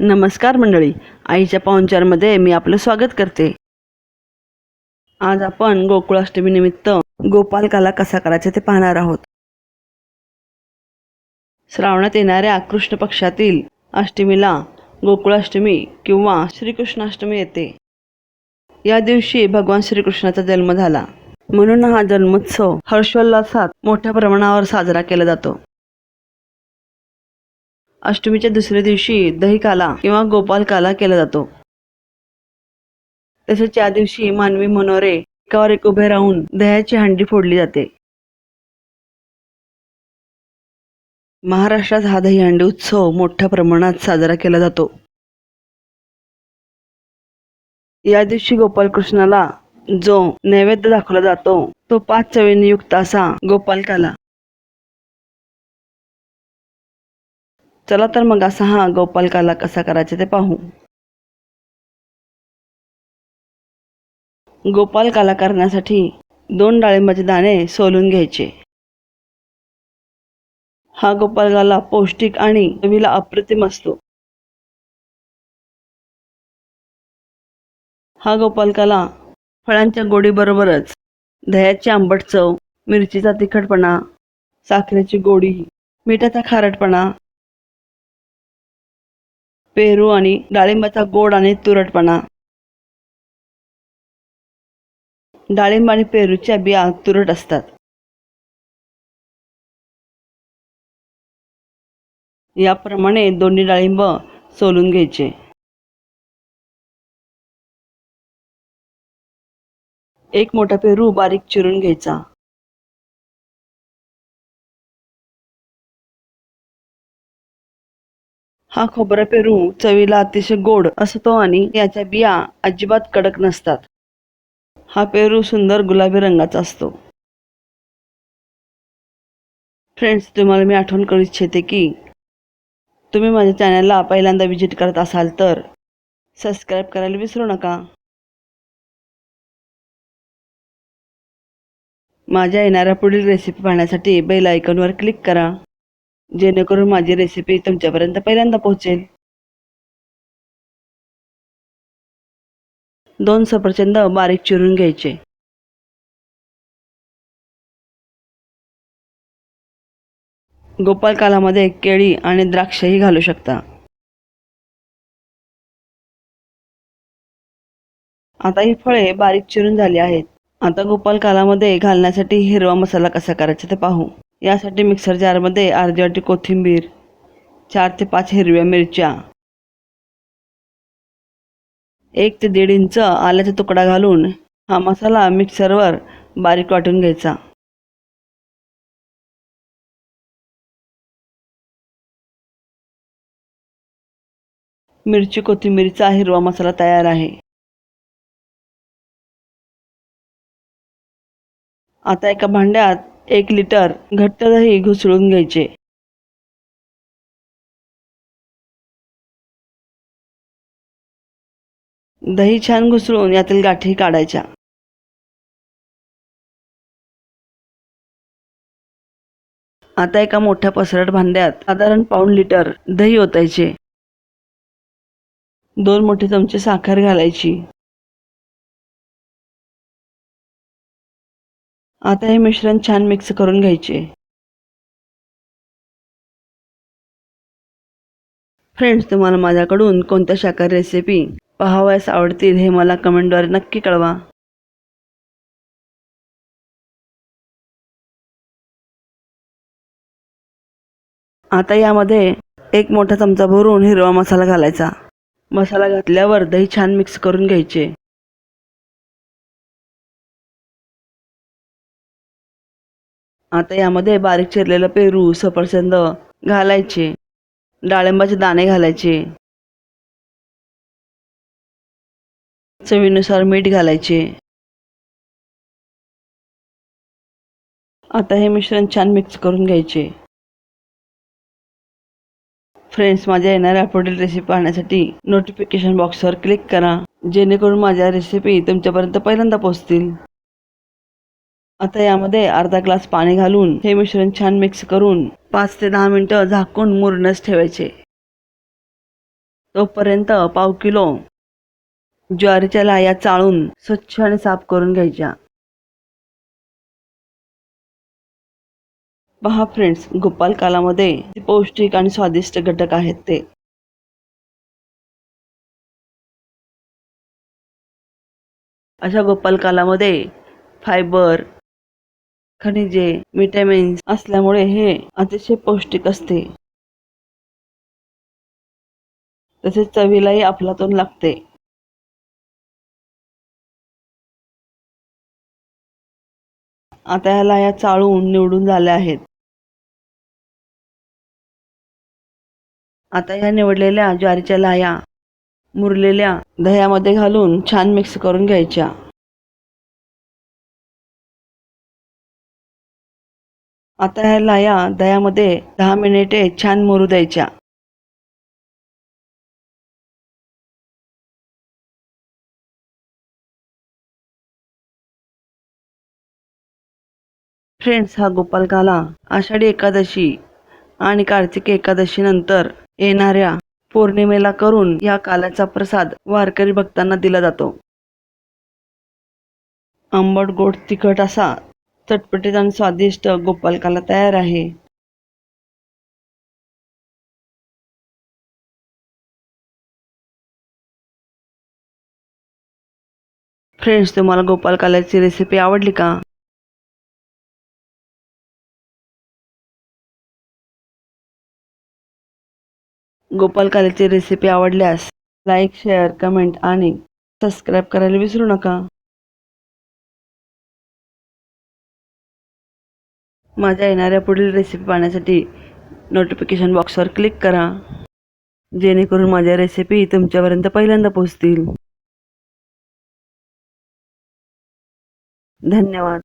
नमस्कार मंडळी. आईच्या पाहुणचारमध्ये मी आपलं स्वागत करते. आज आपण गोकुळाष्टमी निमित्त गोपालकाला कसा करायचा ते पाहणार आहोत. श्रावणात येणाऱ्या कृष्ण पक्षातील अष्टमीला गोकुळाष्टमी किंवा श्रीकृष्णाष्टमी येते. या दिवशी भगवान श्रीकृष्णाचा जन्म झाला. म्हणून हा जन्मोत्सव हर्षोल्लासात मोठ्या प्रमाणावर साजरा केला जातो. अष्टमीच्या दुसऱ्या दिवशी दहीकाला किंवा गोपालकाला केला जातो. तसेच या दिवशी मानवी मनोरे एकावर एक उभे राहून दह्याची हंडी फोडली जाते. महाराष्ट्रात हा दहीहंडी उत्सव मोठ्या प्रमाणात साजरा केला जातो. या दिवशी गोपालकृष्णाला जो नैवेद्य दाखवला जातो तो पाच चवीने युक्त असा गोपालकाला चला तर मग असा हा गोपालकाला कसा करायचा ते पाहू. गोपालकाला करण्यासाठी दोन डाळिंबाचे दाणे सोलून घ्यायचे. हा गोपालकाला पौष्टिक आणि चवीला अप्रतिम असतो. हा गोपालकाला फळांच्या गोडीबरोबरच दह्याची आंबट चव मिरचीचा तिखटपणा साखरेची गोडी मिठाचा खारटपणा पेरू आणि डाळिंबाचा गोड आणि तुरटपणा. डाळिंब आणि पेरूच्या बिया तुरट असतात. याप्रमाणे दोन्ही डाळिंब सोलून घ्यायचे. एक मोठा पेरू बारीक चिरून घ्यायचा. हा खोबरा पेरू चवीला अतिशय गोड असतो आणि याच्या बिया अजिबात कडक नसतात. हा पेरू सुंदर गुलाबी रंगाचा असतो. फ्रेंड्स तुम्हाला मी आठवण करू इच्छिते की तुम्ही माझ्या चॅनलला पहिल्यांदा व्हिजिट करत असाल तर सबस्क्राईब करायला विसरू नका. माझ्या येणाऱ्या पुढील रेसिपी पाहण्यासाठी बेल आयकॉनवर क्लिक करा. जेणेकरून माझी रेसिपी तुमच्यापर्यंत पहिल्यांदा पोहोचेल. दोन सफरचंद बारीक चिरून घ्यायचे. गोपालकालामध्ये केळी आणि द्राक्षही घालू शकता. आता ही फळे बारीक चिरून झाली आहेत. आता गोपालकालामध्ये घालण्यासाठी हिरवा मसाला कसा करायचा ते पाहू. यासाठी मिक्सर जारमध्ये अर्धी वाटी कोथिंबीर चार ते पाच हिरव्या मिरच्या एक ते दीड इंच आल्याचा तुकडा घालून हा मसाला मिक्सरवर बारीक वाटून घ्यायचा. मिरची कोथिंबीरचा हिरवा मसाला तयार आहे. आता एका भांड्यात एक लिटर घट्ट दही घुसळून घ्यायचे. दही छान घुसळून यातील गाठी काढायच्या. आता एका मोठ्या पसरट भांड्यात साधारण पाऊण लिटर दही ओतायचे. दोन मोठे चमचे साखर घालायची. आता हे मिश्रण छान मिक्स करून घ्यायचे. फ्रेंड्स तुम्हाला माझ्याकडून कोणत्या शाकाहारी रेसिपी पाहावयास आवडतील हे मला कमेंटद्वारे नक्की कळवा. आता यामध्ये एक मोठा चमचा भरून हिरवा मसाला घालायचा. मसाला घातल्यावर दही छान मिक्स करून घ्यायचे. आता यामध्ये बारीक चिरलेलं पेरू सफरचंद घालायचे. डाळिंबाचे दाणे घालायचे. चवीनुसार मीठ घालायचे. आता हे मिश्रण छान मिक्स करून घ्यायचे. फ्रेंड्स माझ्या येणाऱ्या पुढील रेसिपी पाहण्यासाठी नोटिफिकेशन बॉक्सवर क्लिक करा. जेणेकरून माझ्या रेसिपी तुमच्यापर्यंत पहिल्यांदा पोहोचतील. आता यामध्ये अर्धा ग्लास पाणी घालून हे मिश्रण छान मिक्स करून पाच ते दहा मिनटं झाकून मुरणच ठेवायचे. तोपर्यंत पाव किलो ज्वारीच्या लाया चाळून स्वच्छ आणि साफ करून घ्यायच्या. पहा फ्रेंड्स गोपाल कालामध्ये पौष्टिक आणि स्वादिष्ट घटक आहेत ते. अशा गोपाल कालामध्ये फायबर खनिजे विटॅमिन्स असल्यामुळे हे अतिशय पौष्टिक असते. तसेच चवीलाही आपलातून लागते. आता ह्याला लाया चाळून निवडून झाल्या आहेत. आता ह्या निवडलेल्या ज्वारीच्या लाया मुरलेल्या दह्यामध्ये घालून छान मिक्स करून घ्यायच्या. आता ह्या लाया दह्यामध्ये दहा मिनिटे छान मुरू द्यायच्या. फ्रेंड्स हा गोपालकाला आषाढी एकादशी आणि कार्तिकी एकादशी नंतर येणाऱ्या पौर्णिमेला करून या कालाचा प्रसाद वारकरी भक्तांना दिला जातो. आंबट गोड तिखट असा चटपटीत आणि स्वादिष्ट गोपालकाला तयार आहे. फ्रेंड्स तुम्हाला गोपालकालाची रेसिपी आवडली का? गोपालकालाची रेसिपी आवडल्यास लाईक शेअर कमेंट आणि सबस्क्राईब करायला विसरू नका. माझ्या येणाऱ्या पुढील रेसिपी पाहण्यासाठी नोटिफिकेशन बॉक्सवर क्लिक करा. जेणेकरून माझ्या रेसिपी तुमच्यापर्यंत पहिल्यांदा पोहोचतील. धन्यवाद.